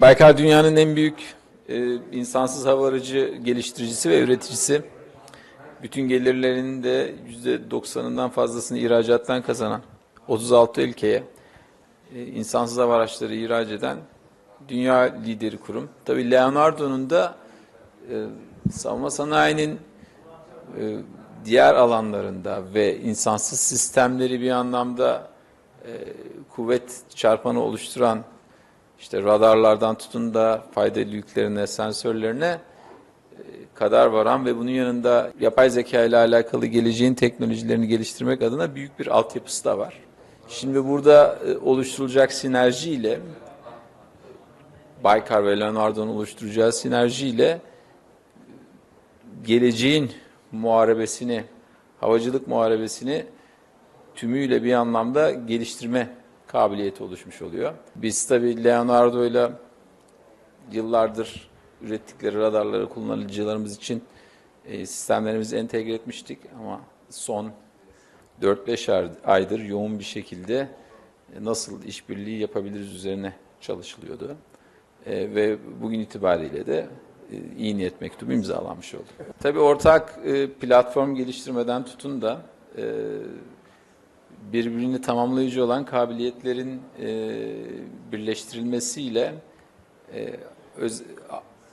Baykar dünyanın en büyük e, insansız hava aracı geliştiricisi ve üreticisi. Bütün gelirlerinin de %90'ından fazlasını ihracattan kazanan 36 ülkeye e, insansız hava araçları ihraç eden dünya lideri kurum. Tabii Leonardo'nun da e, savunma sanayinin e, diğer alanlarında ve insansız sistemleri bir anlamda e, kuvvet çarpanı oluşturan işte radarlardan tutun da faydalı yüklerine, sensörlerine e, kadar varan ve bunun yanında yapay zeka ile alakalı geleceğin teknolojilerini geliştirmek adına büyük bir altyapısı da var. Şimdi burada e, oluşturulacak sinerjiyle Baykar ve Leonardo'nun oluşturacağı sinerjiyle geleceğin muharebesini, havacılık muharebesini tümüyle bir anlamda geliştirme kabiliyeti oluşmuş oluyor. Biz tabii Leonardo ile yıllardır ürettikleri radarları kullanıcılarımız için e, sistemlerimizi entegre etmiştik ama son 4-5 aydır yoğun bir şekilde e, nasıl işbirliği yapabiliriz üzerine çalışılıyordu. E, ve bugün itibariyle de e, iyi niyet mektubu imzalanmış oldu. Tabii ortak platform geliştirmeden tutun da birbirini tamamlayıcı olan kabiliyetlerin e, birleştirilmesiyle e, öz,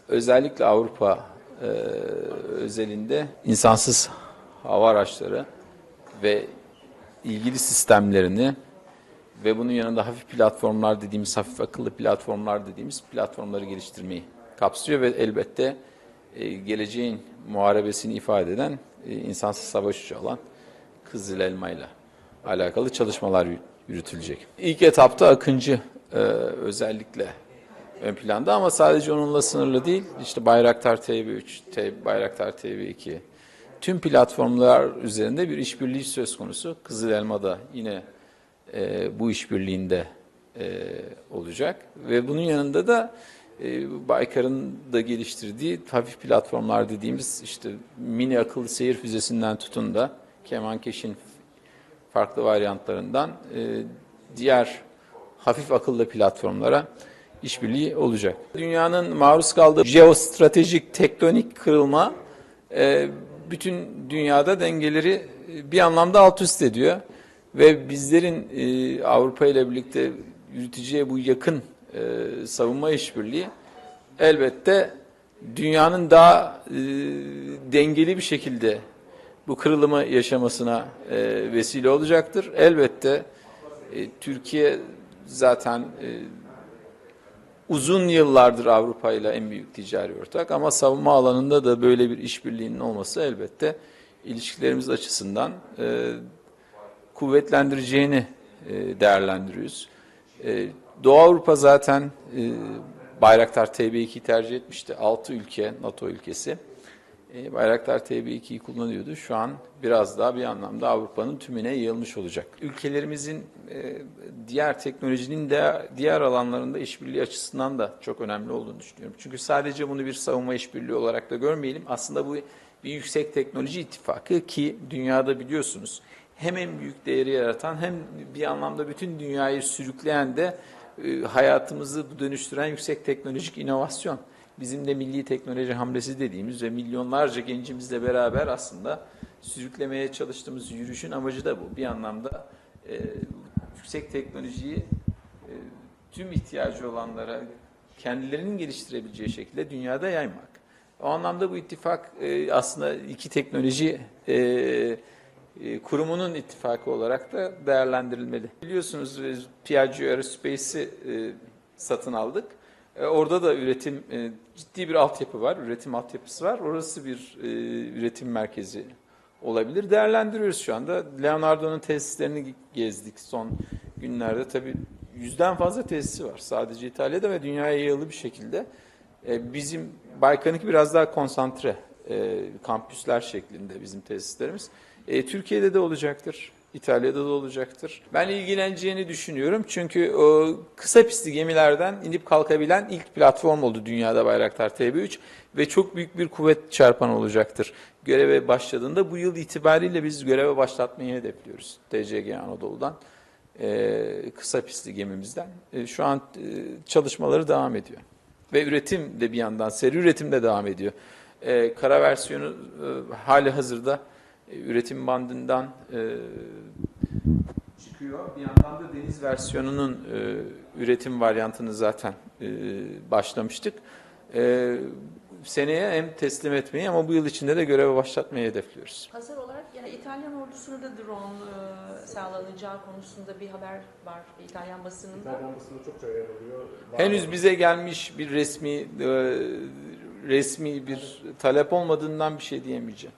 özellikle Avrupa e, özelinde insansız hava araçları ve ilgili sistemlerini ve bunun yanında hafif platformlar dediğimiz, hafif akıllı platformlar dediğimiz platformları geliştirmeyi kapsıyor ve elbette e, geleceğin muharebesini ifade eden e, insansız savaş uçağı olan Kızıl Elma ile alakalı çalışmalar yürütülecek. İlk etapta Akıncı e, özellikle ön planda ama sadece onunla sınırlı değil. İşte Bayraktar TB3, T, Bayraktar TB2 tüm platformlar üzerinde bir işbirliği söz konusu. Kızıl Elma da yine e, bu işbirliğinde e, olacak ve bunun yanında da e, Baykar'ın da geliştirdiği hafif platformlar dediğimiz işte mini akıllı seyir füzesinden tutun da Kemankeş'in farklı varyantlarından e, diğer hafif akıllı platformlara işbirliği olacak. Dünyanın maruz kaldığı jeostratejik tektonik kırılma e, bütün dünyada dengeleri bir anlamda alt üst ediyor ve bizlerin e, Avrupa ile birlikte yürüteceği bu yakın e, savunma işbirliği elbette dünyanın daha e, dengeli bir şekilde bu kırılımı yaşamasına e, vesile olacaktır. Elbette e, Türkiye zaten e, uzun yıllardır Avrupa ile en büyük ticari ortak ama savunma alanında da böyle bir işbirliğinin olması elbette ilişkilerimiz açısından e, kuvvetlendireceğini e, değerlendiriyoruz. E, Doğu Avrupa zaten e, Bayraktar TB2'yi tercih etmişti. 6 ülke, NATO ülkesi. E, Bayraktar TB2'yi kullanıyordu. Şu an biraz daha bir anlamda Avrupa'nın tümüne yayılmış olacak. Ülkelerimizin e, diğer teknolojinin de diğer alanlarında işbirliği açısından da çok önemli olduğunu düşünüyorum. Çünkü sadece bunu bir savunma işbirliği olarak da görmeyelim. Aslında bu bir yüksek teknoloji ittifakı ki dünyada biliyorsunuz hem en büyük değeri yaratan hem bir anlamda bütün dünyayı sürükleyen de e, hayatımızı dönüştüren yüksek teknolojik inovasyon. Bizim de milli teknoloji hamlesi dediğimiz ve milyonlarca gencimizle beraber aslında sürüklemeye çalıştığımız yürüyüşün amacı da bu. Bir anlamda e, yüksek teknolojiyi e, tüm ihtiyacı olanlara kendilerinin geliştirebileceği şekilde dünyada yaymak. O anlamda bu ittifak e, aslında iki teknoloji e, e, kurumunun ittifakı olarak da değerlendirilmeli. Biliyorsunuz e, Piaggio Aerospace'i e, satın aldık. E, orada da üretim e, ciddi bir altyapı var, üretim altyapısı var. Orası bir e, üretim merkezi olabilir. Değerlendiriyoruz şu anda. Leonardo'nun tesislerini gezdik son günlerde. Tabii yüzden fazla tesisi var. Sadece İtalya'da ve dünyaya yayılı bir şekilde. Bizim Baykan'ınki biraz daha konsantre kampüsler şeklinde bizim tesislerimiz. Türkiye'de de olacaktır. İtalya'da da olacaktır. Ben ilgileneceğini düşünüyorum. Çünkü o kısa pistli gemilerden inip kalkabilen ilk platform oldu dünyada Bayraktar TB3 ve çok büyük bir kuvvet çarpan olacaktır. Göreve başladığında bu yıl itibariyle biz göreve başlatmayı hedefliyoruz. TCG Anadolu'dan e, kısa pistli gemimizden. E, şu an e, çalışmaları devam ediyor. Ve üretim de bir yandan seri üretimde devam ediyor. E, kara versiyonu e, hali hazırda e, üretim bandından e, çıkıyor. Bir yandan da deniz versiyonunun e, üretim varyantını zaten e, başlamıştık. E, seneye hem teslim etmeyi ama bu yıl içinde de göreve başlatmayı hedefliyoruz. Hazır olarak yani İtalyan ordusuna da drone e, sağlanacağı konusunda bir haber var İtalyan basınında. İtalyan basında çokça yer alıyor. Var Henüz bize gelmiş bir resmi e, resmi bir talep olmadığından bir şey diyemeyeceğim.